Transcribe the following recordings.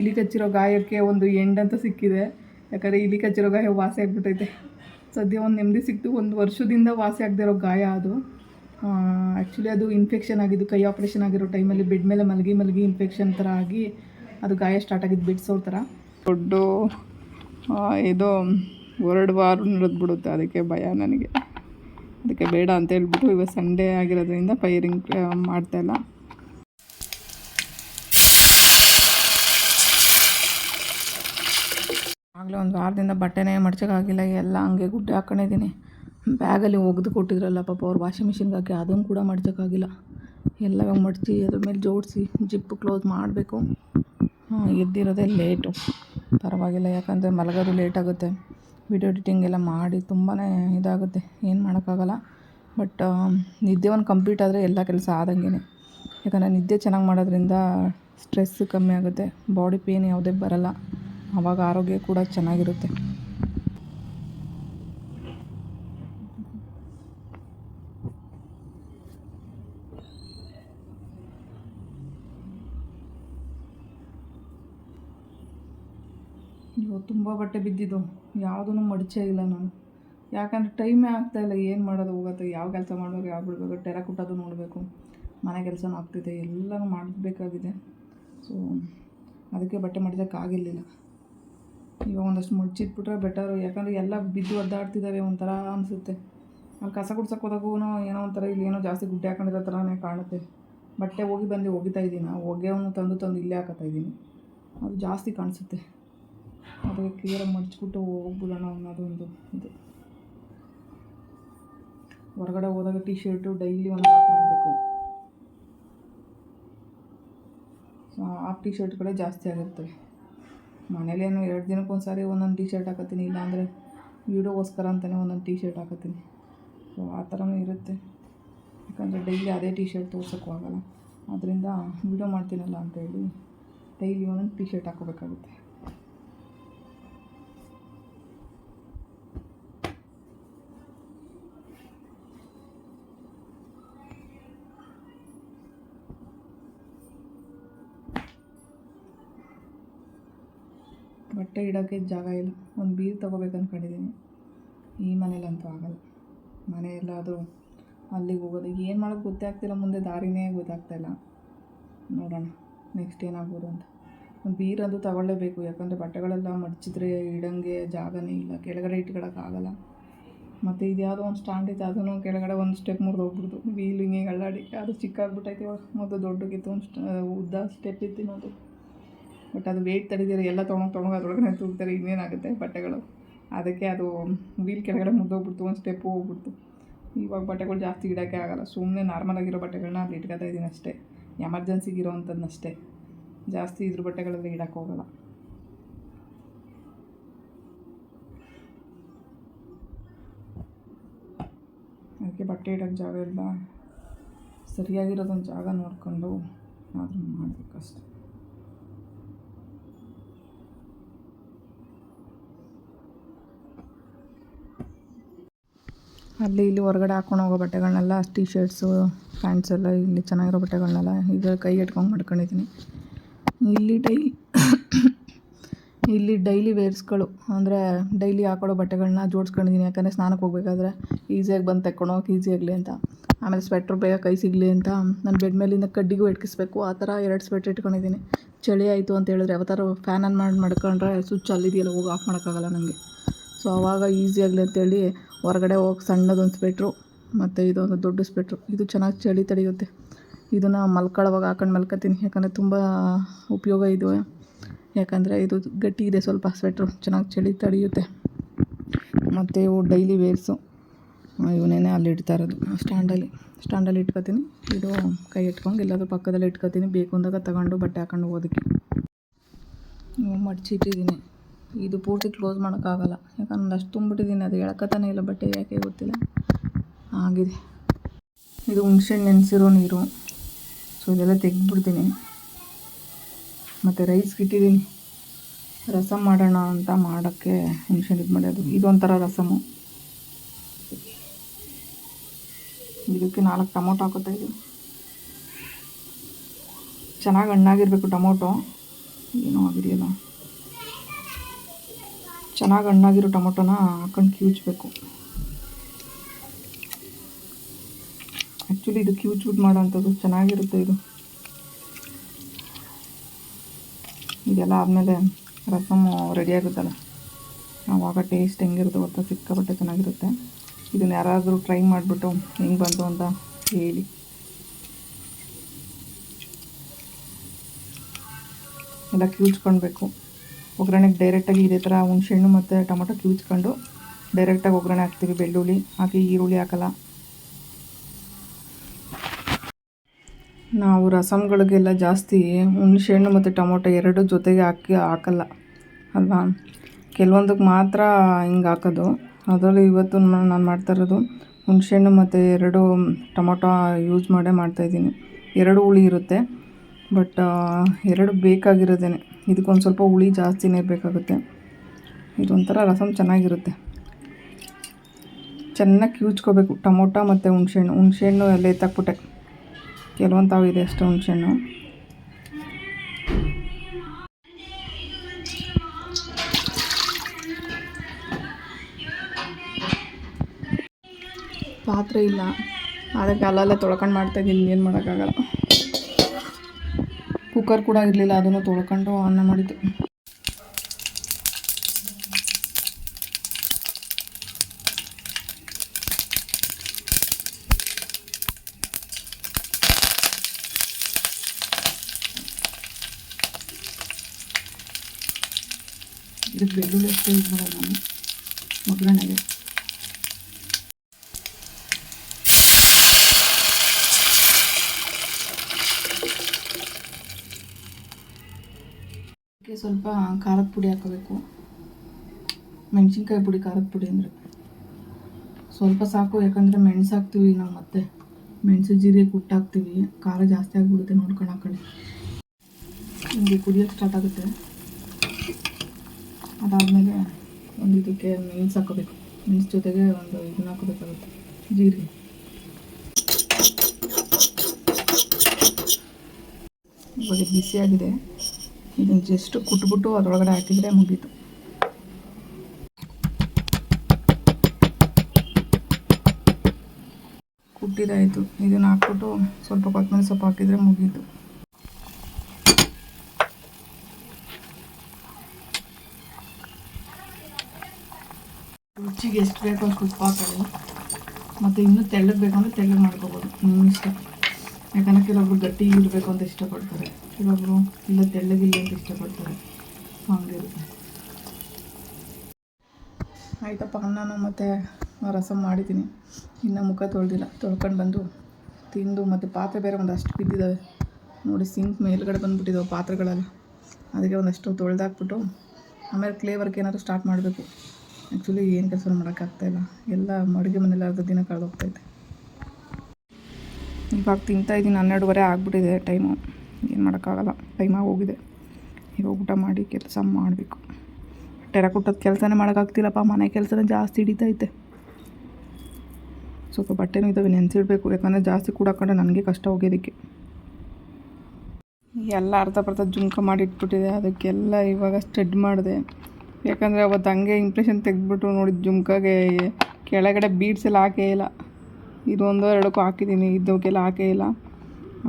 ಇಲಿ ಕಚ್ಚಿರೋ ಗಾಯಕ್ಕೆ ಒಂದು ಎಂಡ್ ಅಂತ ಸಿಕ್ಕಿದೆ. ಯಾಕಂದರೆ ಇಲಿ ಕಚ್ಚಿರೋ ಗಾಯ ವಾಸಿ ಆಗಿಬಿಟ್ಟೈತೆ. ಸದ್ಯ ಒಂದು ನೆಮ್ಮದಿ ಸಿಕ್ತು. ಒಂದು ವರ್ಷದಿಂದ ವಾಸಿ ಆಗದೆ ಇರೋ ಗಾಯ ಅದು. ಆ್ಯಕ್ಚುಲಿ ಅದು ಇನ್ಫೆಕ್ಷನ್ ಆಗಿದ್ದು, ಕೈ ಆಪ್ರೇಷನ್ ಆಗಿರೋ ಟೈಮಲ್ಲಿ ಬೆಡ್ ಮೇಲೆ ಮಲಗಿ ಮಲಗಿ ಇನ್ಫೆಕ್ಷನ್ ಥರ ಆಗಿ ಅದು ಗಾಯ ಸ್ಟಾರ್ಟ್ ಆಗಿದ್ದು ಬಿಡ್ಸೋ ಥರ ದೊಡ್ಡ ಇದು ಎರಡು ವಾರ ನಡೆದ್ಬಿಡುತ್ತೆ ಅದಕ್ಕೆ ಭಯ ನನಗೆ. ಅದಕ್ಕೆ ಬೇಡ ಅಂತ ಹೇಳ್ಬಿಟ್ಟು ಇವತ್ತು ಸಂಡೇ ಆಗಿರೋದ್ರಿಂದ ಫೈರಿಂಗ್ ಮಾಡ್ತಾಯಿಲ್ಲ ಆಗಲೇ ಒಂದು ವಾರದಿಂದ ಬಟ್ಟೆನೇ ಮಡ್ಚೋಕ್ಕಾಗಿಲ್ಲ, ಎಲ್ಲ ಹಂಗೆ ಗುಡ್ಡೆ ಹಾಕೊಂಡಿದ್ದೀನಿ. ಬ್ಯಾಗಲ್ಲಿ ಒಗೆದು ಕೊಟ್ಟಿದ್ರಲ್ಲ ಪಾಪ ಅವ್ರು ವಾಷಿಂಗ್ ಮಿಷಿನ್ಗೆ ಹಾಕಿ ಅದನ್ನು ಕೂಡ ಮಡ್ಚೋಕ್ಕಾಗಿಲ್ಲ. ಎಲ್ಲ ಮಡಚಿ ಅದ್ರ ಮೇಲೆ ಜೋಡಿಸಿ ಜಿಪ್ಪು ಕ್ಲೋಸ್ ಮಾಡಬೇಕು. ಎದ್ದಿರೋದೇ ಲೇಟು. ಪರವಾಗಿಲ್ಲ, ಯಾಕಂದರೆ ಮಲಗೋದು ಲೇಟಾಗುತ್ತೆ ವಿಡಿಯೋ ಎಡಿಟಿಂಗ್ ಎಲ್ಲ ಮಾಡಿ ತುಂಬಾ ಇದಾಗುತ್ತೆ. ಏನು ಮಾಡೋಕ್ಕಾಗಲ್ಲ. ಬಟ್ ನಿದ್ದೆ ಒಂದು ಕಂಪ್ಲೀಟ್ ಆದರೆ ಎಲ್ಲ ಕೆಲಸ ಆದಂಗೆ ಯಾಕಂದರೆ ನಿದ್ದೆ ಚೆನ್ನಾಗಿ ಮಾಡೋದ್ರಿಂದ ಸ್ಟ್ರೆಸ್ ಕಮ್ಮಿ ಆಗುತ್ತೆ. ಬಾಡಿ ಪೇನ್ ಯಾವುದೇ ಬರಲ್ಲ. ಆವಾಗ ಆರೋಗ್ಯ ಕೂಡ ಚೆನ್ನಾಗಿರುತ್ತೆ. ಇವಾಗ ತುಂಬ ಬಟ್ಟೆ ಬಿದ್ದಿದ್ದು. ಯಾವುದೂ ಮಡಚೇ ಇಲ್ಲ ನಾನು. ಯಾಕಂದರೆ ಟೈಮೇ ಇಲ್ಲ. ಏನು ಮಾಡೋದು? ಹೋಗುತ್ತೆ. ಯಾವ ಕೆಲಸ ಮಾಡಬೇಕು ಯಾವ ಬಿಡಬೇಕು? ಟೆರ ಕುಟ್ಟೋದು ನೋಡಬೇಕು. ಮನೆ ಕೆಲಸನೂ ಆಗ್ತಿದೆ. ಎಲ್ಲನೂ ಮಾಡಬೇಕಾಗಿದೆ. ಸೊ ಅದಕ್ಕೆ ಬಟ್ಟೆ ಮಡ್ಚೋಕ್ಕಾಗಿರಲಿಲ್ಲ. ಇವಾಗ ಒಂದಷ್ಟು ಮುಚ್ಚಿಟ್ಬಿಟ್ರೆ ಬೆಟರು ಯಾಕಂದರೆ ಎಲ್ಲ ಬಿದ್ದು ಒದ್ದಾಡ್ತಿದ್ದಾವೆ ಒಂಥರ ಅನಿಸುತ್ತೆ. ಅಲ್ಲಿ ಕಸ ಗುಡ್ಸಕ್ಕೆ ಹೋದಾಗೂ ಏನೋ ಒಂಥರ ಇಲ್ಲಿ ಏನೋ ಜಾಸ್ತಿ ಗುಡ್ಡೆ ಹಾಕೊಂಡಿರೋ ಥರನೇ ಕಾಣುತ್ತೆ. ಬಟ್ಟೆ ಹೋಗಿ ಬಂದು ಒಗಿತಾ ಇದ್ದೀನಿ. ಆ ಹೊಗೆವನ್ನು ತಂದು ತಂದು ಇಲ್ಲೇ ಹಾಕತ್ತಾ ಇದ್ದೀನಿ. ಅದು ಜಾಸ್ತಿ ಕಾಣಿಸುತ್ತೆ. ಅದಕ್ಕೆ ಕ್ಲಿಯರಾಗಿ ಮಡ್ಚಿಬಿಟ್ಟು ಹೋಗ್ಬಿಡೋಣ ಅನ್ನೋದೊಂದು ಇದು. ಹೊರಗಡೆ ಹೋದಾಗ ಟಿ ಶರ್ಟು ಡೈಲಿ ಒಂದು ಹಾಕೊಳ್ಬೇಕು ಆ ಟಿ ಶರ್ಟ್ಗಳೇ ಜಾಸ್ತಿ ಆಗಿರ್ತವೆ ಮನೇಲೇನು ಎರಡು ದಿನಕ್ಕೊಂದು ಸಾರಿ ಒಂದೊಂದು ಟೀ ಶರ್ಟ್ ಹಾಕತ್ತೀನಿ, ಇಲ್ಲಾಂದರೆ ವೀಡಿಯೋಗೋಸ್ಕರ ಅಂತಲೇ ಒಂದೊಂದು ಟಿ ಶರ್ಟ್ ಹಾಕತ್ತೀನಿ. ಸೊ ಆ ಥರನೂ ಇರುತ್ತೆ. ಯಾಕಂದರೆ ಡೈಲಿ ಅದೇ ಟಿ ಶರ್ಟ್ ತೋರ್ಸೋಕ್ಕೂ ಆಗಲ್ಲ. ಅದರಿಂದ ವೀಡಿಯೋ ಮಾಡ್ತೀನಲ್ಲ ಅಂತೇಳಿ ಡೈಲಿ ಒಂದೊಂದು ಟಿ ಶರ್ಟ್ ಹಾಕೋಬೇಕಾಗುತ್ತೆ ಬಟ್ಟೆ ಇಡೋಕ್ಕೆ ಜಾಗ ಇಲ್ಲ. ಒಂದು ಬೀರು ತೊಗೋಬೇಕು ಅಂದ್ಕೊಂಡಿದ್ದೀನಿ ಈ ಮನೇಲಂತೂ ಆಗಲ್ಲ. ಮನೆ ಎಲ್ಲಾದರೂ ಅಲ್ಲಿಗೆ ಹೋಗೋದು. ಏನು ಮಾಡೋದು ಗೊತ್ತೇ ಆಗ್ತಿಲ್ಲ ಮುಂದೆ ದಾರಿನೇ ಗೊತ್ತಾಗ್ತಾಯಿಲ್ಲ ನೋಡೋಣ ನೆಕ್ಸ್ಟ್ ಏನಾಗ್ಬೋದು ಅಂತ. ಒಂದು ಬೀರಂತೂ ತಗೊಳ್ಳೇಬೇಕು. ಯಾಕಂದರೆ ಬಟ್ಟೆಗಳೆಲ್ಲ ಮಡಚಿದ್ರೆ ಇಡಂಗೆ ಜಾಗನೇ ಇಲ್ಲ. ಕೆಳಗಡೆ ಇಟ್ಕೊಳಕ್ಕಾಗಲ್ಲ ಮತ್ತು ಇದು ಯಾವುದೋ ಒಂದು ಸ್ಟ್ಯಾಂಡ್ ಇತ್ತು. ಅದನ್ನು ಕೆಳಗಡೆ ಒಂದು ಸ್ಟೆಪ್ ಮುರಿದು ಹೋಗ್ಬಿಡ್ತು. ವೀಲ್ ಹಿಂಗೆ ಅಳ್ಳಾಡಿ ಅದು ಚಿಕ್ಕಾಗ್ಬಿಟ್ಟೈತೆ ಇವಾಗ. ಮೊದಲು ಒಂದು ಸ್ಟ್ ಉದ್ದ ಸ್ಟೆಪ್ ಇತ್ತು ಇನ್ನೊಂದು ಬಟ್ ಅದು ವೇಟ್ ತಡೆದಿರೋ ಎಲ್ಲ ತೊಗೊಂಡು ತೊಗೊಂಡು ಅದರೊಳಗಡೆ ತೂಗ್ತಾರೆ, ಇನ್ನೇನಾಗುತ್ತೆ ಬಟ್ಟೆಗಳು. ಅದಕ್ಕೆ ಅದು ವೀಲ್ ಕೆಳಗಡೆ ಮುದ್ದೋಗ್ಬಿಡ್ತು ಒಂದು ಸ್ಟೆಪ್ಪು ಹೋಗ್ಬಿಡ್ತು. ಇವಾಗ ಬಟ್ಟೆಗಳು ಜಾಸ್ತಿ ಇಡೋಕ್ಕೆ ಆಗಲ್ಲ ಸುಮ್ಮನೆ ನಾರ್ಮಲಾಗಿರೋ ಬಟ್ಟೆಗಳನ್ನ ಅಲ್ಲಿ ಇಟ್ಕೊತಾ ಇದ್ದೀನಿ ಅಷ್ಟೇ. ಎಮರ್ಜೆನ್ಸಿಗೆ ಇರೋವಂಥದ್ದನ್ನಷ್ಟೇ ಜಾಸ್ತಿ ಇದ್ರ ಬಟ್ಟೆಗಳಲ್ಲಿ ಇಡಕ್ಕೆ ಹೋಗಲ್ಲ. ಅದಕ್ಕೆ ಬಟ್ಟೆ ಇಡೋಕ್ಕೆ ಜಾಗ ಇಲ್ಲ ಸರಿಯಾಗಿರೋದೊಂದು ಜಾಗ ನೋಡಿಕೊಂಡು ಆದರೂ ಮಾಡಬೇಕಷ್ಟೆ. ಅಲ್ಲಿ ಇಲ್ಲಿ ಹೊರಗಡೆ ಹಾಕೊಂಡು ಹೋಗೋ ಬಟ್ಟೆಗಳನ್ನೆಲ್ಲ ಟೀ ಶರ್ಟ್ಸು ಪ್ಯಾಂಟ್ಸ್ ಎಲ್ಲ ಇಲ್ಲಿ ಚೆನ್ನಾಗಿರೋ ಬಟ್ಟೆಗಳನ್ನೆಲ್ಲ ಈಗ ಕೈ ಇಟ್ಕೊಂಡು ಮಾಡ್ಕೊಂಡಿದ್ದೀನಿ. ಇಲ್ಲಿ ಡೈಲಿ ಇಲ್ಲಿ ಡೈಲಿ ವೇರ್ಸ್ಗಳು ಅಂದರೆ ಡೈಲಿ ಹಾಕೊಳ್ಳೋ ಬಟ್ಟೆಗಳನ್ನ ಜೋಡಿಸ್ಕೊಂಡಿದ್ದೀನಿ. ಯಾಕಂದರೆ ಸ್ನಾನಕ್ಕೆ ಹೋಗ್ಬೇಕಾದ್ರೆ ಈಸಿಯಾಗಿ ಬಂದು ತೆಕ್ಕೊಂಡು ಹೋಗಕ್ಕೆ ಈಸಿ ಆಗಲಿ ಅಂತ. ಆಮೇಲೆ ಸ್ವೆಟ್ರ್ ಬೇಗ ಕೈ ಸಿಗಲಿ ಅಂತ ನಾನು ಬೆಡ್ ಮೇಲಿಂದ ಕಡ್ಡಿಗೂ ಇಟ್ಕಿಸ್ಬೇಕು. ಆ ಥರ ಎರಡು ಸ್ವೆಟ್ರ್ ಇಟ್ಕೊಂಡಿದ್ದೀನಿ. ಚಳಿ ಆಯಿತು ಅಂತ ಹೇಳಿದ್ರೆ ಯಾವತ್ತಾರು ಫ್ಯಾನ್ ಆನ್ ಮಾಡಿ ಮಾಡ್ಕೊಂಡ್ರೆ ಸ್ವಿಚ್ ಅಲ್ಲಿದೆಯಲ್ಲ, ಹೋಗಿ ಆಫ್ ಮಾಡೋಕ್ಕಾಗಲ್ಲ ನನಗೆ ಸೊ ಆವಾಗ ಈಸಿ ಆಗಲಿ ಅಂತೇಳಿ ಹೊರಗಡೆ ಹೋಗಿ ಸಣ್ಣದೊಂದು ಸ್ವೆಟ್ರು ಮತ್ತು ಇದೊಂದು ದೊಡ್ಡ ಸ್ವೆಟ್ರು ಇದು ಚೆನ್ನಾಗಿ ಚಳಿ ತಡೆಯುತ್ತೆ. ಇದನ್ನು ಮಲ್ಕೊಳ್ಳೋವಾಗ ಹಾಕೊಂಡು ಮಲ್ಕೊತೀನಿ. ಯಾಕಂದರೆ ತುಂಬ ಉಪಯೋಗ ಇದು. ಯಾಕಂದರೆ ಇದು ಗಟ್ಟಿ ಇದೆ ಸ್ವಲ್ಪ ಸ್ವೆಟ್ರು ಚೆನ್ನಾಗಿ ಚಳಿ ತಡೆಯುತ್ತೆ. ಮತ್ತು ಇವು ಡೈಲಿ ವೇರ್ಸು ಇವನ್ನೇನೆ ಅಲ್ಲಿ ಇಡ್ತಾ ಇರೋದು. ಸ್ಟ್ಯಾಂಡಲ್ಲಿ ಸ್ಟ್ಯಾಂಡಲ್ಲಿ ಇಟ್ಕೊತೀನಿ. ಇದು ಕೈ ಇಟ್ಕೊಂಡು ಎಲ್ಲಾದರೂ ಪಕ್ಕದಲ್ಲಿ ಇಟ್ಕೊತೀನಿ. ಬೇಕು ಅಂದಾಗ ತಗೊಂಡು ಬಟ್ಟೆ ಹಾಕೊಂಡು ಹೋಗೋದಕ್ಕೆ. ಮಡ್ಚಿಟ್ಟಿದ್ದೀನಿ. ಇದು ಪೂರ್ತಿ ಕ್ಲೋಸ್ ಮಾಡೋಕ್ಕಾಗಲ್ಲ. ಯಾಕಂದ್ರೆ ಅಷ್ಟು ತುಂಬಿಟ್ಟಿದ್ದೀನಿ ಅದು ಎಳ್ಕತಾನೆ ಇಲ್ಲ ಬಟ್ಟೆ ಯಾಕೆ ಗೊತ್ತಿಲ್ಲ. ಆಗಿದೆ. ಇದು ಹುಣ್ಸೆಹಣ್ಣು ನೆನೆಸಿರೋ ನೀರು. ಸೊ ಇದೆಲ್ಲ ತೆಗೆದ್ಬಿಡ್ತೀನಿ. ಮತ್ತು ರೈಸ್ಗೆ ಇಟ್ಟಿದ್ದೀನಿ. ರಸಮ್ ಮಾಡೋಣ ಅಂತ ಮಾಡೋಕ್ಕೆ ಹುಣ್ಸೆಹಣ್ಣು ಇದು ಮಾಡೋದು. ಇದೊಂಥರ ರಸಮು. ಇದಕ್ಕೆ ನಾಲ್ಕು ಟೊಮೊಟೊ ಹಾಕೋತಾ ಇದ್ದೀವಿ ಚೆನ್ನಾಗಿ ಹಣ್ಣಾಗಿರಬೇಕು ಟೊಮೊಟೊ. ಏನೋ ಆಗಿದೆಯಲ್ಲ ಚೆನ್ನಾಗಿ ಹಣ್ಣಾಗಿರೋ ಟೊಮೊಟೊನ ಹಾಕೊಂಡು ಕ್ಯೂಚ್ಬೇಕು ಆ್ಯಕ್ಚುಲಿ ಇದು ಕಿವುಚ್ಬಿಟ್ಟು ಮಾಡೋವಂಥದ್ದು ಚೆನ್ನಾಗಿರುತ್ತೆ ಇದು. ಇದೆಲ್ಲ ಆದಮೇಲೆ ರಸಮ್ಮು ರೆಡಿ ಆಗುತ್ತಲ್ಲ. ಆವಾಗ ಟೇಸ್ಟ್ ಹೆಂಗಿರುತ್ತೆ ಗೊತ್ತಾ, ಸಿಕ್ಕಾಪಟ್ಟೆ ಚೆನ್ನಾಗಿರುತ್ತೆ. ಇದನ್ನು ಯಾರಾದರೂ ಟ್ರೈ ಮಾಡಿಬಿಟ್ಟು ಹೆಂಗೆ ಬಂತು ಅಂತ ಹೇಳಿ. ಎಲ್ಲ ಕಿವುಚ್ಕೊಳ್ಬೇಕು ಒಗ್ಗರಣೆಗೆ ಡೈರೆಕ್ಟಾಗಿ ಇದೇ ಥರ ಹುಣ್ಸೆಹಣ್ಣು ಮತ್ತು ಟೊಮೊಟೊ ಕಿವಿಚ್ಕೊಂಡು ಡೈರೆಕ್ಟಾಗಿ ಒಗ್ಗರಣೆ ಹಾಕ್ತೀವಿ. ಬೆಳ್ಳುಳ್ಳಿ ಹಾಕಿ ಈರುಳ್ಳಿ ಹಾಕಲ್ಲ. ನಾವು ರಸಮ್ಗಳಿಗೆಲ್ಲ ಜಾಸ್ತಿ ಹುಣಸೆಹಣ್ಣು ಮತ್ತು ಟೊಮೊಟೊ ಎರಡು ಜೊತೆಗೆ ಹಾಕಿ ಹಾಕಲ್ಲ ಅಲ್ವಾ? ಕೆಲವೊಂದಕ್ಕೆ ಮಾತ್ರ ಹಿಂಗೆ ಹಾಕೋದು. ಅದರಲ್ಲಿ ಇವತ್ತು ನಾನು ಮಾಡ್ತಾ ಇರೋದು ಹುಣಸೆಹಣ್ಣು ಮತ್ತು ಎರಡು ಟೊಮೊಟೊ ಯೂಸ್ ಮಾಡೇ ಮಾಡ್ತಾಯಿದ್ದೀನಿ ಎರಡು ಹುಳಿ ಇರುತ್ತೆ, ಬಟ್ ಎರಡು ಬೇಕಾಗಿರೋದೇನೆ. ಇದಕ್ಕೊಂದು ಸ್ವಲ್ಪ ಹುಳಿ ಜಾಸ್ತಿನೇ ಬೇಕಾಗುತ್ತೆ. ಇದೊಂಥರ ರಸಮ್ ಚೆನ್ನಾಗಿರುತ್ತೆ. ಚೆನ್ನಾಗಿ ಕಿವುಚ್ಕೋಬೇಕು. ಟೊಮೊಟೊ ಮತ್ತು ಹುಣಸೆಹಣ್ಣು. ಹುಣಸೆಹಣ್ಣು ಎಲ್ಲ ಎತ್ತಾಕ್ಬಿಟ್ಟೆ. ಕೆಲವೊಂದು ತಾವು ಇದೆ ಅಷ್ಟು ಹುಣಸೆಹಣ್ಣು. ಪಾತ್ರೆ ಇಲ್ಲ. ಅದಕ್ಕೆ ಅಲ್ಲಲ್ಲೇ ತೊಳ್ಕೊಂಡು ಮಾಡ್ತಾಯಿದ್ದೀನಿ ಏನು ಮಾಡೋಕ್ಕಾಗಲ್ಲ. ಕುಕ್ಕರ್ ಕೂಡ ಇರಲಿಲ್ಲ ಅದನ್ನು ತೊಳ್ಕೊಂಡು ಅನ್ನ ಮಾಡಿದ್ದು. ಇದಕ್ಕೆ ಬೆಳ್ಳುಳ್ಳಿ ಅಷ್ಟೇ ಯೂಸ್ ಮಾಡೋದು ನಾನು ಸ್ವಲ್ಪ ಖಾರದ ಪುಡಿ ಹಾಕೋಬೇಕು ಮೆಣಸಿನ್ಕಾಯಿ ಪುಡಿ, ಖಾರದ ಪುಡಿ ಅಂದರೆ. ಸ್ವಲ್ಪ ಸಾಕು, ಯಾಕಂದರೆ ಮೆಣಸು ಹಾಕ್ತೀವಿ ನಾವು ಮತ್ತೆ. ಮೆಣಸು ಜೀರಿಗೆ ಕುಟ್ಟು ಹಾಕ್ತೀವಿ. ಖಾರ ಜಾಸ್ತಿ ಆಗಿಬಿಡುತ್ತೆ ನೋಡ್ಕೊಂಡು ಕಡೆ. ನಿಮಗೆ ಕುಡಿಯೋಕ್ಕೆ ಸ್ಟಾರ್ಟ್ ಆಗುತ್ತೆ. ಅದಾದಮೇಲೆ ಒಂದು ಇದಕ್ಕೆ ಮೆಣಸು ಹಾಕೋಬೇಕು ಮೆಣಸು ಜೊತೆಗೆ ಒಂದು ಇದನ್ನ ಹಾಕೋಬೇಕಾಗುತ್ತೆ ಜೀರಿಗೆ. ಬಿಸಿಯಾಗಿದೆ. ಇದನ್ನು ಜಸ್ಟ್ ಕುಟ್ಬಿಟ್ಟು ಅದರೊಳಗಡೆ ಹಾಕಿದರೆ ಮುಗೀತು. ಕುಟ್ಟಿದಾಯಿತು. ಇದನ್ನು ಹಾಕ್ಬಿಟ್ಟು ಸ್ವಲ್ಪ ಕೊತ್ತಂಬರಿ ಸೊಪ್ಪು ಹಾಕಿದರೆ ಮುಗೀತು. ರುಚಿಗೆ ಎಷ್ಟು ಬೇಕು ಅಷ್ಟು ಉಪ್ಪು ಹಾಕೊಳ್ಳಿ ಮತ್ತು ಇನ್ನೂ ತೆಳ್ಳಗೆ ಬೇಕಂದ್ರೆ ತೆಳ್ಳಗೆ ಮಾಡ್ಕೋಬೋದು. ನಿಮ್ಮ ಇಷ್ಟ. ಯಾಕಂದರೆ ಕೆಲವೊಬ್ರು ಗಟ್ಟಿ ಇರಬೇಕು ಅಂತ ಇಷ್ಟಪಡ್ತಾರೆ. ಕೆಲವೊಬ್ರು ಇಲ್ಲ ತೆಳ್ಳಗಿಲ್ಲ ಅಂತ ಇಷ್ಟಪಡ್ತಾರೆ. ಹಂಗಿರುತ್ತೆ ಆಯಿತಪ್ಪ ನಾನು ಮತ್ತು ರಸಂ ಮಾಡಿದ್ದೀನಿ. ಇನ್ನೂ ಮುಖ ತೊಳೆದಿಲ್ಲ. ತೊಳ್ಕೊಂಡು ಬಂದು ತಿಂದು ಮತ್ತು ಪಾತ್ರೆ ಬೇರೆ ಒಂದಷ್ಟು ಬಿದ್ದಿದ್ದಾವೆ ನೋಡಿ, ಸಿಂಕ್ ಮೇಲ್ಗಡೆ ಬಂದುಬಿಟ್ಟಿದ್ದಾವೆ ಪಾತ್ರೆಗಳೆಲ್ಲ. ಅದಕ್ಕೆ ಒಂದಷ್ಟು ತೊಳೆದಾಕ್ಬಿಟ್ಟು ಆಮೇಲೆ ಕ್ಲೇ ವರ್ಕ್ ಏನಾದರೂ ಸ್ಟಾರ್ಟ್ ಮಾಡಬೇಕು. ಆ್ಯಕ್ಚುಲಿ ಏನು ಕೆಲಸ ಮಾಡೋಕ್ಕಾಗ್ತಾಯಿಲ್ಲ ಎಲ್ಲ ಅಡುಗೆ ಮನೇಲಿ ಅರ್ಧ ದಿನ ಕಳೆದೋಗ್ತೈತೆ ಇವಾಗ ತಿಂತಾಯಿದ್ದೀನಿ ಹನ್ನೆರಡುವರೆ ಆಗಿಬಿಟ್ಟಿದೆ ಟೈಮು ಏನು ಮಾಡೋಕ್ಕಾಗಲ್ಲ. ಟೈಮ್ ಆಗೋಗಿದೆ. ಇವಾಗ ಊಟ ಮಾಡಿ ಕೆಲಸ ಮಾಡಬೇಕು. ಟೆರಕುಟ್ಟದ ಕೆಲಸನೇ ಮಾಡೋಕ್ಕಾಗ್ತಿಲ್ಲಪ್ಪ. ಮನೆ ಕೆಲಸನೇ ಜಾಸ್ತಿ ಹಿಡಿತೈತೆ. ಸ್ವಲ್ಪ ಬಟ್ಟೆನೂ ಇದ್ದಾವೆ ನೆನೆಸಿಡ್ಬೇಕು. ಯಾಕಂದರೆ ಜಾಸ್ತಿ ಕೂಡ ಹಾಕೊಂಡ್ರೆ ನನಗೆ ಕಷ್ಟ ಹೋಗೋದಕ್ಕೆ. ಎಲ್ಲ ಅರ್ಧ ಪರ್ಧ ಜುಮ್ಕ ಮಾಡಿ ಇಟ್ಬಿಟ್ಟಿದೆ ಅದಕ್ಕೆಲ್ಲ ಇವಾಗ ಸ್ಟಡ್ ಮಾಡಿದೆ. ಯಾಕಂದರೆ ಅವತ್ತು ಹಂಗೆ ಇಂಪ್ರೆಷನ್ ತೆಗೆದ್ಬಿಟ್ಟು ನೋಡಿದ ಜುಮ್ಕಾಗೆ ಕೆಳಗಡೆ ಬೀಡ್ಸ್ ಎಲ್ಲ ಹಾಕೇ ಇಲ್ಲ. ಇದೊಂದೋ ಎರಡಕ್ಕೂ ಹಾಕಿದ್ದೀನಿ. ಇದಕ್ಕೆಲ್ಲ ಹಾಕೇ ಇಲ್ಲ.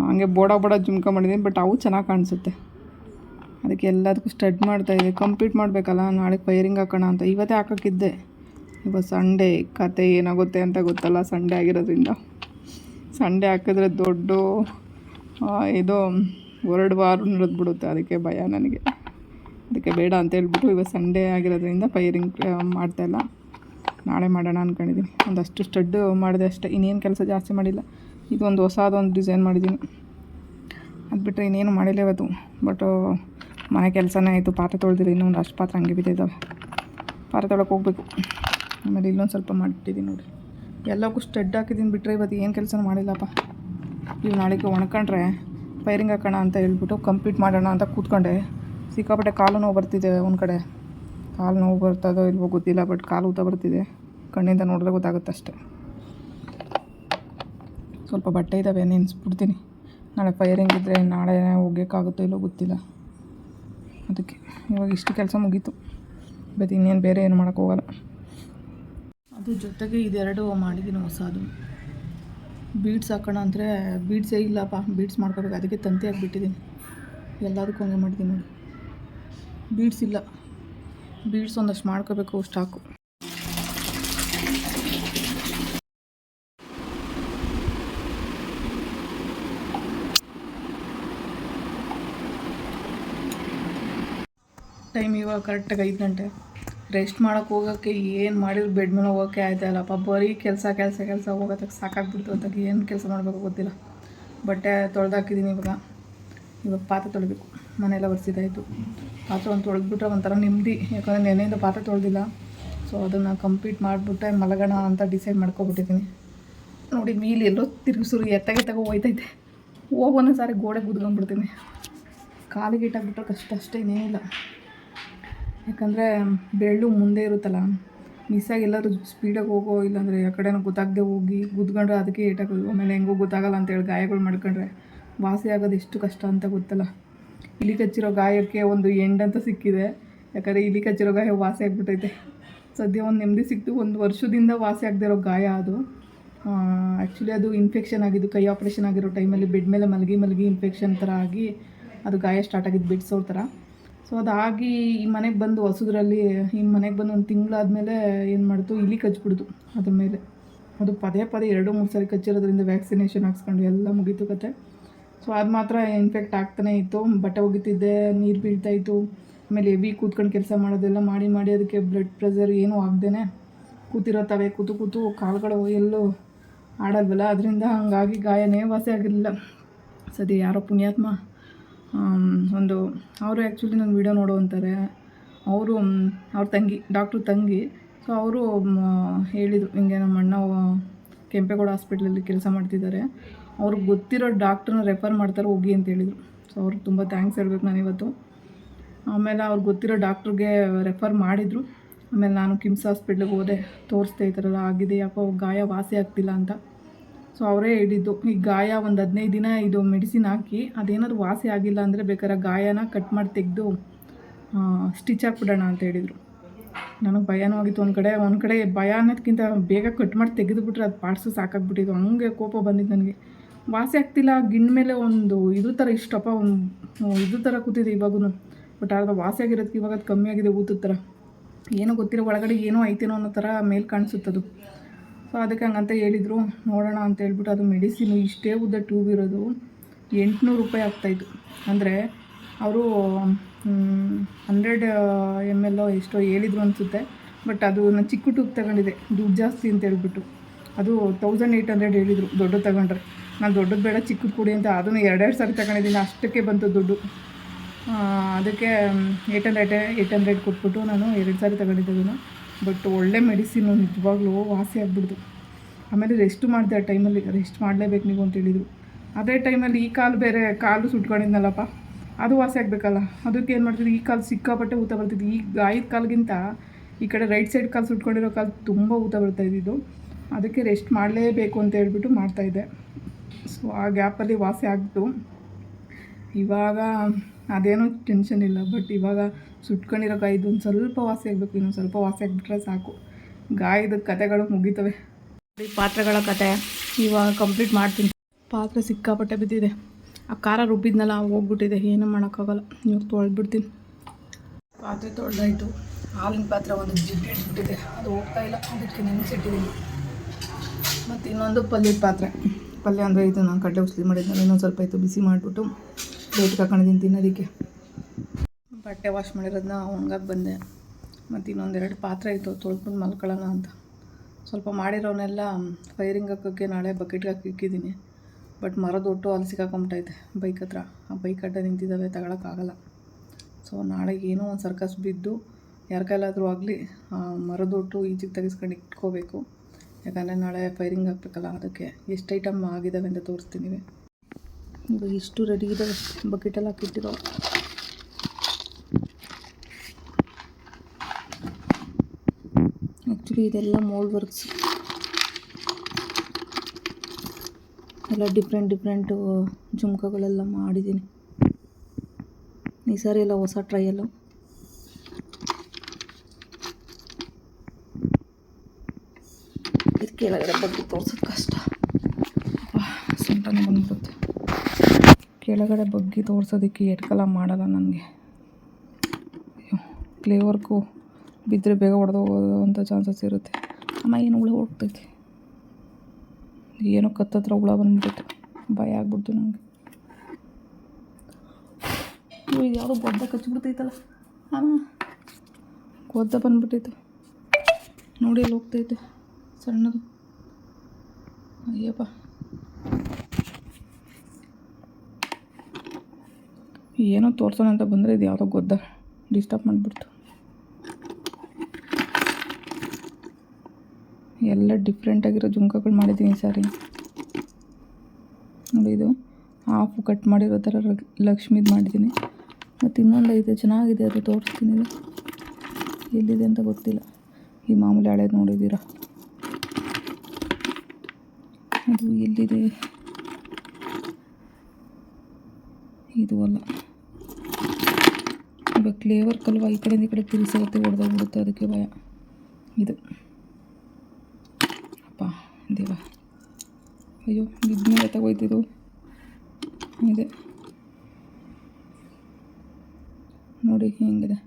ಹಂಗೆ ಬೋಡ ಬೋಡ ಜುಮ್ಕ ಮಾಡಿದ್ದೀನಿ ಬಟ್ ಅವು ಚೆನ್ನಾಗಿ ಕಾಣಿಸುತ್ತೆ. ಅದಕ್ಕೆ ಎಲ್ಲದಕ್ಕೂ ಸ್ಟಡ್ ಮಾಡ್ತಾಯಿದ್ದೆ ಕಂಪ್ಲೀಟ್ ಮಾಡಬೇಕಲ್ಲ, ನಾಳೆ ಫೈರಿಂಗ್ ಹಾಕೋಣ ಅಂತ. ಇವತ್ತೇ ಹಾಕೋಕ್ಕಿದ್ದೆ ಇವತ್ತು ಸಂಡೇ ಕತೆ ಏನಾಗುತ್ತೆ ಅಂತ ಗೊತ್ತಲ್ಲ ಸಂಡೇ ಆಗಿರೋದ್ರಿಂದ. ಸಂಡೇ ಹಾಕಿದ್ರೆ ದೊಡ್ಡ ಇದು ವರ್ಲ್ಡ್ ವಾರ ನಡೆದ್ಬಿಡುತ್ತೆ ಅದಕ್ಕೆ ಭಯ ನನಗೆ. ಅದಕ್ಕೆ ಬೇಡ ಅಂತ ಹೇಳ್ಬಿಟ್ಟು ಇವತ್ತು ಸಂಡೇ ಆಗಿರೋದ್ರಿಂದ ಫೈರಿಂಗ್ ಮಾಡ್ತಾಯಿಲ್ಲ ನಾಳೆ ಮಾಡೋಣ ಅಂದ್ಕೊಂಡಿದ್ದೀನಿ ಒಂದಷ್ಟು ಸ್ಟಡ್ಡು ಮಾಡಿದೆ ಅಷ್ಟೇ. ಇನ್ನೇನು ಕೆಲಸ ಜಾಸ್ತಿ ಮಾಡಿಲ್ಲ. ಇದು ಒಂದು ಹೊಸದೊಂದು ಡಿಸೈನ್ ಮಾಡಿದ್ದೀನಿ. ಅದು ಬಿಟ್ಟರೆ ಇನ್ನೇನು ಮಾಡಿಲ್ಲ ಇವತ್ತು. ಬಟ್ ಮನೆ ಕೆಲಸನೇ ಆಯಿತು. ಪಾತ್ರೆ ತೊಳೆದಿಲ್ಲ. ಇನ್ನೊಂದು ಅಷ್ಟು ಪಾತ್ರೆ ಹಂಗೆ ಬಿದ್ದಿದ್ದಾವೆ ಪಾತ್ರೆ ತೊಳಕ್ಕೆ ಹೋಗ್ಬೇಕು. ಆಮೇಲೆ ಇಲ್ಲೊಂದು ಸ್ವಲ್ಪ ಮಾಡಿಟ್ಟಿದ್ದೀನಿ ನೋಡಿ ಎಲ್ಲಕ್ಕೂ ಸ್ಟೆಡ್ ಹಾಕಿದ್ದೀನಿ ಬಿಟ್ಟರೆ ಇವತ್ತು ಏನು ಕೆಲಸನೂ ಮಾಡಿಲ್ಲಪ್ಪ. ಇವು ನಾಳೆಗೆ ಒಣಕೊಂಡ್ರೆ ಫೈರಿಂಗ್ ಹಾಕೋಣ ಅಂತ ಹೇಳ್ಬಿಟ್ಟು ಕಂಪ್ಲೀಟ್ ಮಾಡೋಣ ಅಂತ ಕೂತ್ಕೊಂಡೆ. ಸಿಕ್ಕಾಪಟ್ಟೆ ಕಾಲು ನೋವು ಬರ್ತಿದೆ ಒಂದು ಕಡೆ. ಕಾಲು ನೋವು ಬರ್ತದೋ ಇಲ್ವೋ ಗೊತ್ತಿಲ್ಲ, ಬಟ್ ಕಾಲು ಊತ ಬರ್ತಿದೆ. ಕಣ್ಣಿಂದ ನೋಡಿದ್ರೆ ಗೊತ್ತಾಗುತ್ತೆ ಅಷ್ಟೆ. ಸ್ವಲ್ಪ ಬಟ್ಟೆ ಇದ್ದಾವೆ ನೆನೆಸ್ಬಿಡ್ತೀನಿ. ನಾಳೆ ಫೈರಿಂಗ್ ಇದ್ದರೆ ನಾಳೆ ಹೋಗೋಕ್ಕಾಗುತ್ತೋ ಇಲ್ಲೋ ಗೊತ್ತಿಲ್ಲ. ಅದಕ್ಕೆ ಇವಾಗ ಇಷ್ಟು ಕೆಲಸ ಮುಗೀತು. ಬಟ್ ಇನ್ನೇನು ಬೇರೆ ಏನು ಮಾಡೋಕ್ಕೋಗಲ್ಲ ಅದು ಜೊತೆಗೆ ಇದೆರಡು ಮಾಡಿದ್ದೀನಿ ಹೊಸದು. ಬೀಡ್ಸ್ ಹಾಕೋಣ ಅಂದರೆ ಬೀಡ್ಸೇ ಇಲ್ಲಪ್ಪ ಬೀಡ್ಸ್ ಮಾಡ್ಕೋಬೇಕು. ಅದಕ್ಕೆ ತಂತಿ ಹಾಕ್ಬಿಟ್ಟಿದ್ದೀನಿ. ಎಲ್ಲದಕ್ಕೂ ಹಂಗೆ ಮಾಡಿದ್ದೀನಿ ನೋಡಿ. ಬೀಡ್ಸ್ ಇಲ್ಲ. ಬೀಡ್ಸ್ ಒಂದಷ್ಟು ಮಾಡ್ಕೋಬೇಕು, ಸ್ಟಾಕು. ಟೈಮ್ ಇವಾಗ ಕರೆಕ್ಟಾಗಿ ಐದು ಗಂಟೆ. ರೆಸ್ಟ್ ಮಾಡೋಕೆ ಹೋಗೋಕ್ಕೆ ಏನು ಮಾಡಿದ್ರು ಬೆಡ್ ಮೇಲೆ ಹೋಗೋಕ್ಕೆ ಆಯ್ತಾ ಇಲ್ಲಪ್ಪ ಬರೀ ಕೆಲಸ ಕೆಲಸ ಕೆಲಸ ಹೋಗೋದಕ್ಕೆ ಸಾಕಾಗ್ಬಿಡ್ತು ಅಂತ ಏನು ಕೆಲಸ ಮಾಡಬೇಕು ಗೊತ್ತಿಲ್ಲ. ಬಟ್ಟೆ ತೊಳೆದಾಕಿದ್ದೀನಿ ಇವಾಗ. ಇವಾಗ ಪಾತ್ರೆ ತೊಳಿಬೇಕು. ಮನೆಯೆಲ್ಲ ಒರೆಸಿದಾಯಿತು ಪಾತ್ರೆ ಒಂದು ತೊಳೆದ್ಬಿಟ್ರೆ ಒಂಥರ ನೆಮ್ಮದಿ. ಯಾಕಂದರೆ ನೆನೆಯಿಂದ ಪಾತ್ರೆ ತೊಳೆದಿಲ್ಲ. ಸೊ ಅದನ್ನು ಕಂಪ್ಲೀಟ್ ಮಾಡಿಬಿಟ್ಟೆ ಮಲಗೋಣ ಅಂತ ಡಿಸೈಡ್ ಮಾಡ್ಕೊಬಿಟ್ಟಿದ್ದೀನಿ ನೋಡಿ ವೀಲ್ ಎಲ್ಲೋ ತಿರುಗಿಸ್ರು ಎತ್ತಗೆ ತಗೋ ಹೋಯ್ತೈತೆ. ಹೋಗೋಣ ಸಾರಿ ಗೋಡೆ ಗುದ್ಕೊಂಡ್ಬಿಡ್ತೀನಿ. ಕಾಲಿಗೆ ಇಟ್ಟಾಗ್ಬಿಟ್ರೆ ಕಷ್ಟ ಅಷ್ಟೇ ಇನ್ನೇನಿಲ್ಲ ಯಾಕಂದರೆ ಬೆಳ್ಳು ಮುಂದೆ ಇರುತ್ತಲ್ಲ ಮಿಸ್ಸಾಗಿ ಎಲ್ಲರೂ ಸ್ಪೀಡಾಗಿ ಹೋಗೋ ಇಲ್ಲಾಂದರೆ ಆ ಕಡೆನೂ ಗೊತ್ತಾಗದೆ ಹೋಗಿ ಗುದ್ಕೊಂಡ್ರೆ ಅದಕ್ಕೆ ಏಟಾಗೋದು ಆಮೇಲೆ ಹೆಂಗೋ ಗೊತ್ತಾಗಲ್ಲ ಅಂತೇಳಿ ಗಾಯಗಳು ಮಾಡ್ಕೊಂಡ್ರೆ ವಾಸಿ ಆಗೋದು ಎಷ್ಟು ಕಷ್ಟ ಅಂತ ಗೊತ್ತಲ್ಲ. ಇಲಿ ಕಚ್ಚಿರೋ ಗಾಯಕ್ಕೆ ಒಂದು ಎಂಡ್ ಅಂತ ಸಿಕ್ಕಿದೆ. ಯಾಕಂದರೆ ಇಲಿ ಕಚ್ಚಿರೋ ಗಾಯ ವಾಸಿ ಆಗಿಬಿಟ್ಟೈತೆ. ಸದ್ಯ ಒಂದು ನೆಮ್ಮದಿ ಸಿಕ್ತು. ಒಂದು ವರ್ಷದಿಂದ ವಾಸಿ ಆಗದೆ ಇರೋ ಗಾಯ ಅದು. ಆ್ಯಕ್ಚುಲಿ ಅದು ಇನ್ಫೆಕ್ಷನ್ ಆಗಿದ್ದು, ಕೈ ಆಪ್ರೇಷನ್ ಆಗಿರೋ ಟೈಮಲ್ಲಿ ಬೆಡ್ ಮೇಲೆ ಮಲಗಿ ಮಲಗಿ ಇನ್ಫೆಕ್ಷನ್ ಥರ ಆಗಿ ಅದು ಗಾಯ ಸ್ಟಾರ್ಟ್ ಆಗಿದ್ದು ಬಿಡ್ಸೋ ಥರ ಸೊ ಅದಾಗಿ ಈ ಮನೆಗೆ ಬಂದು ಹೊಸದ್ರಲ್ಲಿ, ಈ ಮನೆಗೆ ಬಂದು ಒಂದು ತಿಂಗಳಾದಮೇಲೆ ಏನು ಮಾಡ್ತು? ಇಲಿ ಕಚ್ಬಿಡ್ತು ಅದ್ರ ಮೇಲೆ. ಅದು ಪದೇ ಪದೇ ಎರಡು, ಮೂರು ಸರಿ ಕಚ್ಚಿರೋದ್ರಿಂದ ವ್ಯಾಕ್ಸಿನೇಷನ್ ಹಾಕ್ಸ್ಕೊಂಡು ಎಲ್ಲ ಮುಗೀತು ಕತೆ. ಸೊ ಅದು ಮಾತ್ರ ಇನ್ಫೆಕ್ಟ್ ಆಗ್ತಾನೆ ಇತ್ತು. ಬಟ್ಟೆ ಒಗಿತಿದ್ದೆ, ನೀರು ಬೀಳ್ತಾ ಇತ್ತು. ಆಮೇಲೆ ಬಿ ಕೂತ್ಕೊಂಡು ಕೆಲಸ ಮಾಡೋದೆಲ್ಲ ಮಾಡಿ ಮಾಡಿ ಅದಕ್ಕೆ ಬ್ಲಡ್ ಪ್ರೆಷರ್ ಏನೂ ಆಗದೇನೆ. ಕೂತಿರೋ ತವೆ, ಕೂತು ಕೂತು ಕಾಲುಗಳು ಎಲ್ಲೂ ಆಡಲ್ವಲ್ಲ? ಅದರಿಂದ ಹಂಗಾಗಿ ಗಾಯನೇ ವಾಸಿ ಆಗಿರಲಿಲ್ಲ. ಸದ್ಯ ಯಾರೋ ಪುಣ್ಯಾತ್ಮ ಒಂದು, ಅವರು ಆ್ಯಕ್ಚುಲಿ ನನ್ನ ವೀಡಿಯೋ ನೋಡು ಅಂತಾರೆ. ಅವರು ಅವ್ರ ತಂಗಿ ಡಾಕ್ಟ್ರು ತಂಗಿ. ಸೊ ಅವರು ಹೇಳಿದರು, ಹಿಂಗೆ ನಮ್ಮ ಅಣ್ಣ ಕೆಂಪೇಗೌಡ ಹಾಸ್ಪಿಟ್ಲಲ್ಲಿ ಕೆಲಸ ಮಾಡ್ತಿದ್ದಾರೆ. ಅವ್ರಿಗೆ ಗೊತ್ತಿರೋ ಡಾಕ್ಟ್ರನ್ನ ರೆಫರ್ ಮಾಡ್ತಾರೆ, ಹೋಗಿ ಅಂತ ಹೇಳಿದರು. ಸೊ ಅವ್ರಿಗೆ ತುಂಬ ಥ್ಯಾಂಕ್ಸ್ ಹೇಳ್ಬೇಕು ನಾನು ಇವತ್ತು. ಆಮೇಲೆ ಅವ್ರಿಗೆ ಗೊತ್ತಿರೋ ಡಾಕ್ಟ್ರಿಗೆ ರೆಫರ್ ಮಾಡಿದರು. ಆಮೇಲೆ ನಾನು ಕಿಮ್ಸ್ ಹಾಸ್ಪಿಟ್ಲಿಗೆ ಹೋದೆ. ತೋರಿಸ್ದೆ ಈ ಥರ ಆಗಿದೆ, ಯಾಕೋ ಗಾಯ ವಾಸಿ ಆಗ್ತಿಲ್ಲ ಅಂತ. ಸೊ ಅವರೇ ಹೇಳಿದ್ದು ಈ ಗಾಯ ಒಂದು ಹದಿನೈದು ದಿನ ಇದು ಮೆಡಿಸಿನ್ ಹಾಕಿ ಅದೇನಾದ್ರು ವಾಸಿ ಆಗಿಲ್ಲ ಅಂದರೆ ಬೇಕಾದ್ರೆ ಗಾಯನ ಕಟ್ ಮಾಡಿ ತೆಗೆದು ಸ್ಟಿಚ್ ಹಾಕ್ಬಿಡೋಣ ಅಂತ ಹೇಳಿದರು. ನನಗೆ ಭಯನೂ ಆಗಿತ್ತು ಒಂದು ಕಡೆ ಒಂದು ಕಡೆ ಭಯ ಅನ್ನೋದಕ್ಕಿಂತ ಬೇಗ ಕಟ್ ಮಾಡಿ ತೆಗೆದುಬಿಟ್ರೆ ಅದು ಪಾರ್ಸು ಸಾಕಾಗ್ಬಿಟ್ಟಿದ್ದು ಹಂಗೆ ಕೋಪ ಬಂದಿದ್ದು ನನಗೆ. ವಾಸಿ ಆಗ್ತಿಲ್ಲ, ಗಿಣ್ಣ ಮೇಲೆ ಒಂದು ಇದು ಥರ ಇಷ್ಟಪ್ಪ, ಒಂದು, ಇದು ಥರ ಕೂತಿದೆ ಇವಾಗೂ ಬಟ್ ಆಗ ವಾಸಿ ಆಗಿರೋದಕ್ಕೆ ಇವಾಗ ಅದು ಕಮ್ಮಿ ಆಗಿದೆ ಊತದ ಥರ ಏನೋ ಗೊತ್ತಿರೋ ಒಳಗಡೆ ಏನೋ ಐತೇನೋ ಅನ್ನೋ ಥರ ಮೇಲೆ ಕಾಣಿಸುತ್ತದು. ಸೊ ಅದಕ್ಕೆ ಹಂಗಂತ ಹೇಳಿದರು. ನೋಡೋಣ ಅಂತ ಹೇಳ್ಬಿಟ್ಟು ಅದು ಮೆಡಿಸಿನು ಇಷ್ಟೇ ಉದ್ದ ಟ್ಯೂಬ್ ಇರೋದು. ಎಂಟುನೂರು ರೂಪಾಯಿ ಆಗ್ತಾಯಿತ್ತು ಅಂದರೆ ಅವರು ಹಂಡ್ರೆಡ್ ಎಂ ಎಲ್ ಎಷ್ಟೋ ಹೇಳಿದ್ರು ಅನಿಸುತ್ತೆ. ಬಟ್ ಅದು ನಾನು ಚಿಕ್ಕ ಟ್ಯೂಬ್ ತಗೊಂಡಿದ್ದೆ. ದುಡ್ಡು ಜಾಸ್ತಿ ಅಂತ ಹೇಳ್ಬಿಟ್ಟು. ಅದು ತೌಸಂಡ್ ಏಯ್ಟ್ ಹಂಡ್ರೆಡ್ ಹೇಳಿದರು ದೊಡ್ಡದು ತಗೊಂಡ್ರೆ. ನಾನು ದೊಡ್ಡದು ಬೇಡ, ಚಿಕ್ಕದು ಕೊಡಿ ಅಂತ. ಅದನ್ನು ಎರಡೆರಡು ಸಾರಿ ತಗೊಂಡಿದ್ದೀನಿ. ಅಷ್ಟಕ್ಕೆ ಬಂತು ದುಡ್ಡು. ಅದಕ್ಕೆ ಏಯ್ಟ್ ಹಂಡ್ರೆಡ್ ಏಯ್ಟ್ ಹಂಡ್ರೆಡ್ ಕೊಟ್ಬಿಟ್ಟು ನಾನು ಎರಡು ಸಾರಿ ತಗೊಂಡಿದ್ದೆನು ಬಟ್ ಒಳ್ಳೆ ಮೆಡಿಸಿನು ನಿಜವಾಗ್ಲೂ ವಾಸಿ ಆಗ್ಬಿಡ್ತು ಆಮೇಲೆ ರೆಸ್ಟ್ ಮಾಡಿದೆ ಆ ಟೈಮಲ್ಲಿ ರೆಸ್ಟ್ ಮಾಡಲೇಬೇಕು ನೀವು ಅಂತ ಹೇಳಿದರು. ಅದೇ ಟೈಮಲ್ಲಿ ಈ ಕಾಲು ಬೇರೆ ಕಾಲು ಸುಟ್ಕೊಂಡಿದ್ನಲ್ಲಪ್ಪ. ಅದು ವಾಸಿ ಆಗಬೇಕಲ್ಲ. ಅದಕ್ಕೆ ಏನು ಮಾಡ್ತಿದ್ರು? ಈ ಕಾಲು ಸಿಕ್ಕಾಪಟ್ಟೆ ಊತ ಬರ್ತಿದ್ದು ಈ ಗಾಯದ ಕಾಲ್ಗಿಂತ ಈ ಕಡೆ ರೈಟ್ ಸೈಡ್ ಕಾಲು ಸುಟ್ಕೊಂಡಿರೋ ಕಾಲು ತುಂಬ ಊತ ಬರ್ತಾ ಇದ್ದಿದ್ದು. ಅದಕ್ಕೆ ರೆಸ್ಟ್ ಮಾಡಲೇಬೇಕು ಅಂತ ಹೇಳ್ಬಿಟ್ಟು ಮಾಡ್ತಾಯಿದ್ದೆ ಸೊ ಆ ಗ್ಯಾಪಲ್ಲಿ ವಾಸಿ ಆಗ್ತು ಇವಾಗ ಅದೇನೂ ಟೆನ್ಷನ್ ಇಲ್ಲ. ಬಟ್ ಇವಾಗ ಸುಟ್ಕೊಂಡಿರೋ ಗಾಯ ಒಂದು ಸ್ವಲ್ಪ ವಾಸಿ ಆಗಬೇಕು ಇನ್ನೊಂದು ಸ್ವಲ್ಪ ವಾಸಿ ಆಗಿಬಿಟ್ರೆ ಸಾಕು. ಗಾಯದ ಕತೆಗಳು ಮುಗಿತವೆ. ಪಾತ್ರೆಗಳ ಕತೆ ಇವಾಗ ಕಂಪ್ಲೀಟ್ ಮಾಡ್ತೀನಿ. ಪಾತ್ರೆ ಸಿಕ್ಕಾಪಟ್ಟೆ ಬಿದ್ದಿದೆ. ಆ ಖಾರ ರುಬ್ಬಿದ್ನಲ್ಲ ಹೋಗ್ಬಿಟ್ಟಿದೆ. ಏನೂ ಮಾಡೋಕ್ಕಾಗಲ್ಲ. ಇವಾಗ ತೊಳೆದ್ಬಿಡ್ತೀನಿ. ಪಾತ್ರೆ ತೊಳೆದಾಯಿತು. ಹಾಲಿನ ಪಾತ್ರೆ ಒಂದು ಜಿಡ್ಡು ಇಟ್ಬಿಟ್ಟಿದೆ ಅದು ಹೋಗ್ತಾ ಇಲ್ಲ. ಅದಕ್ಕೆ ನೆನೆಸಿಟ್ಟಿದ್ದೀನಿ. ಮತ್ತು ಇನ್ನೊಂದು ಪಲ್ಯದ ಪಾತ್ರೆ. ಪಲ್ಯ ಅಂದರೆ ಇದು ನಾನು ಕಡ್ಡೆ ಉಸ್ಲಿ ಮಾಡಿದ್ನಲ್ಲ ಇನ್ನೊಂದು ಸ್ವಲ್ಪ ಇತ್ತು ಬಿಸಿ ಮಾಡಿಬಿಟ್ಟು ರೇಟ್ ಹಾಕೊಂಡಿದ್ದೀನಿ ತಿನ್ನೋದಕ್ಕೆ. ಬಟ್ಟೆ ವಾಶ್ ಮಾಡಿರೋದನ್ನ ಅವನಿಗಾಗಿ ಬಂದೆ. ಮತ್ತು ಇನ್ನೊಂದೆರಡು ಪಾತ್ರೆ ಇತ್ತು ತೊಳ್ಕೊಂಡು ಮಲ್ಕೊಳ್ಳೋಣ ಅಂತ. ಸ್ವಲ್ಪ ಮಾಡಿರೋನೆಲ್ಲ ಫೈರಿಂಗ್ ಹಾಕೋಕ್ಕೆ ನಾಳೆ ಬಕೆಟ್ಗೆ ಹಾಕಿ ಇಕ್ಕಿದ್ದೀನಿ. ಬಟ್ ಮರದ ಒಟ್ಟು ಅಲ್ಲಿ ಸಿಕ್ಕಾಕೊಂಬಿಟ್ಟೈತೆ ಬೈಕ್ ಹತ್ರ. ಆ ಬೈಕ್ ಅಡ್ಡ ನಿಂತಿದ್ದಾವೆ ತಗೊಳಕ್ಕಾಗಲ್ಲ ಸೊ ನಾಳೆ ಏನೋ ಒಂದು ಸರ್ಕಸ್ ಬಿದ್ದು ಯಾರ ಕೈಲಾದರೂ ಆಗಲಿ ಮರದೊಟ್ಟು ಈಜಿಗೆ ತೆಗೆಸ್ಕೊಂಡು ಇಟ್ಕೋಬೇಕು. ಯಾಕಂದರೆ ನಾಳೆ ಫೈರಿಂಗ್ ಹಾಕ್ಬೇಕಲ್ಲ, ಅದಕ್ಕೆ ಎಷ್ಟು ಐಟಮ್ ಆಗಿದ್ದಾವೆ ಅಂತ ತೋರಿಸ್ತೀನಿ. ಇವಾಗ ಇಷ್ಟು ರೆಡಿ ಇದೆ ಬಕೆಟಲ್ಲಿ ಹಾಕಿಟ್ಟಿರೋ. ಆ್ಯಕ್ಚುಲಿ ಇದೆಲ್ಲ ಮೋಲ್ಡ್ ವರ್ಕ್ಸ್ ಎಲ್ಲ ಡಿಫ್ರೆಂಟ್ ಡಿಫ್ರೆಂಟು ಜುಮ್ಕಗಳೆಲ್ಲ ಮಾಡಿದ್ದೀನಿ. ಈ ಸಾರಿ ಎಲ್ಲ ಹೊಸ ಟ್ರೈಯಲ್ಲು ಇದು ಕೆಳಗಡೆ ಬಗ್ಗೆ ತೋರ್ಸೋದು ಕಷ್ಟ. ಸುಂಟನೇ ಬಂದ್ಬಿಡುತ್ತೆ. ಕೆಳಗಡೆ ಬಗ್ಗಿ ತೋರ್ಸೋದಕ್ಕೆ ಎಟ್ಕಲ್ಲ ಮಾಡಲ್ಲ ನನಗೆ. ಕ್ಲೇ ವರ್ಕು ಬಿದ್ದರೆ ಬೇಗ ಹೊಡೆದೋಗೋದು ಚಾನ್ಸಸ್ ಇರುತ್ತೆ. ಅಮ್ಮ, ಏನು ಹುಳ ಹೋಗ್ತೈತಿ ಏನೋ ಕತ್ತತ್ರ ಹುಳ ಬಂದ್ಬಿಡ್ತು ಭಯ ಆಗ್ಬಿಡ್ತು ನನಗೆ ಇದು ಯಾವುದೋ ಗೊದ್ದ ಕಚ್ಚಿಬಿಡ್ತೈತಲ್ಲ. ಅಮ್ಮ, ಗೊದ್ದ ಬಂದ್ಬಿಟ್ಟೈತೆ ನೋಡಿ, ಅಲ್ಲಿ ಹೋಗ್ತೈತೆ. ಸಣ್ಣದು. ಅಯ್ಯಪ್ಪ. ಏನೋ ತೋರ್ಸೋಣ ಅಂತ ಬಂದರೆ ಇದು ಯಾವುದೋ ಗೊದ್ದ ಡಿಸ್ಟರ್ಬ್ ಮಾಡಿಬಿಡ್ತು. ಎಲ್ಲ ಡಿಫ್ರೆಂಟಾಗಿರೋ ಜುಮ್ಕಗಳು ಮಾಡಿದ್ದೀನಿ ಸಾರಿ. ನೋಡಿ ಇದು ಹಾಫ್ ಕಟ್ ಮಾಡಿರೋ ಥರ ಲಕ್ಷ್ಮೀದು ಮಾಡಿದ್ದೀನಿ. ಮತ್ತು ಇನ್ನೊಂದು ಐತೆ, ಚೆನ್ನಾಗಿದೆ ಅದು ತೋರಿಸ್ತೀನಿ ಎಲ್ಲಿದೆ ಅಂತ ಗೊತ್ತಿಲ್ಲ. ಈ ಮಾಮೂಲಿ ಹಳೇದು ನೋಡಿದ್ದೀರಾ? ಅದು ಎಲ್ಲಿದೆ? ಇದು ಅಲ್ಲ. ಇವಾಗ ಕ್ಲೇವರ್ ಕಲ್ವ ಈ ಕಡೆಯಿಂದ ಈ ಕಡೆ ತಿರ್ಸಾಗುತ್ತೆ ಹೊಡೆದೋಗ್ಬಿಡುತ್ತೆ ಅದಕ್ಕೆ ಭಯ. ಇದು. ದೇವ. ಅಯ್ಯೋ ಬಿದ್ಮೇಲೆ ತಗೋಯ್ತಿದ್ದು ಇದೆ. ನೋಡಿ ಹೆಂಗಿದೆ.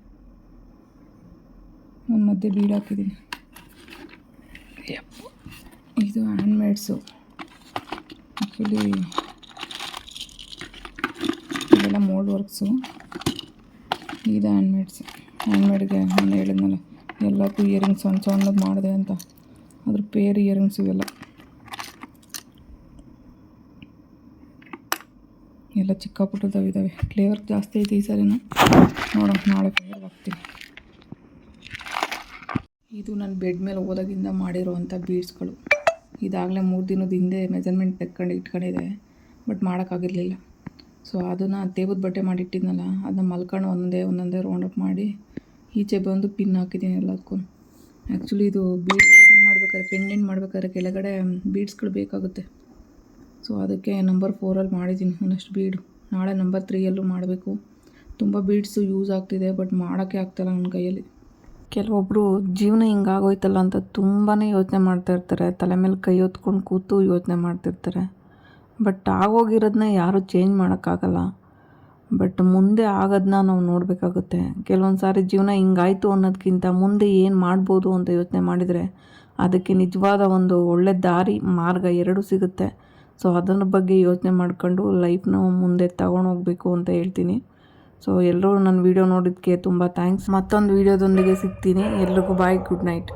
ಒಂದು ಮಧ್ಯೆ ಬೀಡ್ ಹಾಕಿದೀನಿ ಯಪ್ಪ ಇದು ಹ್ಯಾಂಡ್ಮೇಡ್ಸು ಆ್ಯಕ್ಚುಲಿ ಇದೆಲ್ಲ ಮೋಲ್ಡ್ ವರ್ಕ್ಸು ಇದು ಹ್ಯಾಂಡ್ಮೇಡ್ಸ್ ಹ್ಯಾಂಡ್ಮೇಡ್ಗೆ ನಾನು ಹೇಳಿದ್ನಲ್ಲ, ಎಲ್ಲಕ್ಕೂ ಇಯರಿಂಗ್ಸ್ ಸಣ್ಣ ಸಣ್ಣದು ಮಾಡಿದೆ ಅಂತ. ಅದ್ರ ಪೇರ್ ಇಯರಿಂಗ್ಸ್ ಇವೆಲ್ಲ. ಎಲ್ಲ ಚಿಕ್ಕ ಪುಟ್ಟದವು ಇದ್ದಾವೆ ಫ್ಲೇವರ್ ಜಾಸ್ತಿ ಐತೆ ಈ ಸರಿನ? ನೋಡೋಣ, ನಾಳೆ ಫ್ಲೇವರ್ ಹಾಕ್ತೀನಿ. ಇದು ನಾನು ಬೆಡ್ ಮೇಲೆ ಓದಾಗಿಂದ ಮಾಡಿರೋವಂಥ ಬೀಡ್ಸ್ಗಳು ಇದಾಗಲೇ ಮೂರು ದಿನದ ಹಿಂದೆ ಮೆಜರ್ಮೆಂಟ್ ತೆಕ್ಕೊಂಡು ಇಟ್ಕೊಂಡಿದೆ ಬಟ್ ಮಾಡೋಕ್ಕಾಗಿರಲಿಲ್ಲ ಸೊ ಅದನ್ನು ತೇಬದ ಬಟ್ಟೆ ಮಾಡಿಟ್ಟಿದ್ನಲ್ಲ, ಅದನ್ನ ಮಲ್ಕೊಂಡು ಒಂದೊಂದೇ ಒಂದೊಂದೇ ರೌಂಡ್ ಅಪ್ ಮಾಡಿ ಈಚೆ ಬಂದು ಪಿನ್ ಹಾಕಿದ್ದೀನಿ ಎಲ್ಲದಕ್ಕೂ. ಆ್ಯಕ್ಚುಲಿ ಇದು ಬೀಡ್ ಇದನ್ನು ಮಾಡ್ಬೇಕಾದ್ರೆ ಪೆಂಡೆಂಟ್ ಮಾಡ್ಬೇಕಾದ್ರೆ ಕೆಳಗಡೆ ಬೀಡ್ಸ್ಗಳು ಬೇಕಾಗುತ್ತೆ. ಸೊ ಅದಕ್ಕೆ ನಂಬರ್ ಫೋರಲ್ಲಿ ಮಾಡಿದ್ದೀನಿ ಒಂದಷ್ಟು ಬೀಡು ನಾಳೆ ನಂಬರ್ ತ್ರೀಯಲ್ಲೂ ಮಾಡಬೇಕು. ತುಂಬ ಬೀಡ್ಸು ಯೂಸ್ ಆಗ್ತಿದೆ ಬಟ್ ಮಾಡೋಕ್ಕೆ ಆಗ್ತಾಯಿಲ್ಲ ನನ್ನ ಕೈಯಲ್ಲಿ. ಕೆಲವೊಬ್ಬರು ಜೀವನ ಹಿಂಗಾಗೋಯ್ತಲ್ಲ ಅಂತ ತುಂಬಾ ಯೋಚನೆ ಮಾಡ್ತಾ ಇರ್ತಾರೆ. ತಲೆ ಮೇಲೆ ಕೈ ಹೊತ್ಕೊಂಡು ಕೂತು ಯೋಚನೆ ಮಾಡ್ತಿರ್ತಾರೆ ಬಟ್ ಆಗೋಗಿರೋದನ್ನ ಯಾರೂ ಚೇಂಜ್ ಮಾಡೋಕ್ಕಾಗಲ್ಲ. ಬಟ್ ಮುಂದೆ ಆಗೋದನ್ನ ನಾವು ನೋಡಬೇಕಾಗುತ್ತೆ. ಕೆಲವೊಂದು ಸಾರಿ ಜೀವನ ಹಿಂಗಾಯಿತು ಅನ್ನೋದಕ್ಕಿಂತ ಮುಂದೆ ಏನು ಮಾಡ್ಬೋದು ಅಂತ ಯೋಚನೆ ಮಾಡಿದರೆ ಅದಕ್ಕೆ ನಿಜವಾದ ಒಂದು ಒಳ್ಳೆ ದಾರಿ, ಮಾರ್ಗ ಎರಡೂ ಸಿಗುತ್ತೆ. ಸೊ ಅದನ್ನ ಬಗ್ಗೆ ಯೋಚನೆ ಮಾಡ್ಕೊಂಡು ಲೈಫ್ನ ಮುಂದೆ ತಗೊಂಡು ಹೋಗಬೇಕು ಅಂತ ಹೇಳ್ತೀನಿ. ಸೊ ಎಲ್ಲರೂ ನನ್ನ ವೀಡಿಯೋ ನೋಡಿದ್ದಕ್ಕೆ ತುಂಬ ಥ್ಯಾಂಕ್ಸ್ ಮತ್ತೊಂದು ವೀಡಿಯೋದೊಂದಿಗೆ ಸಿಗ್ತೀನಿ. ಎಲ್ರಿಗೂ ಬಾಯ್ ಗುಡ್ ನೈಟ್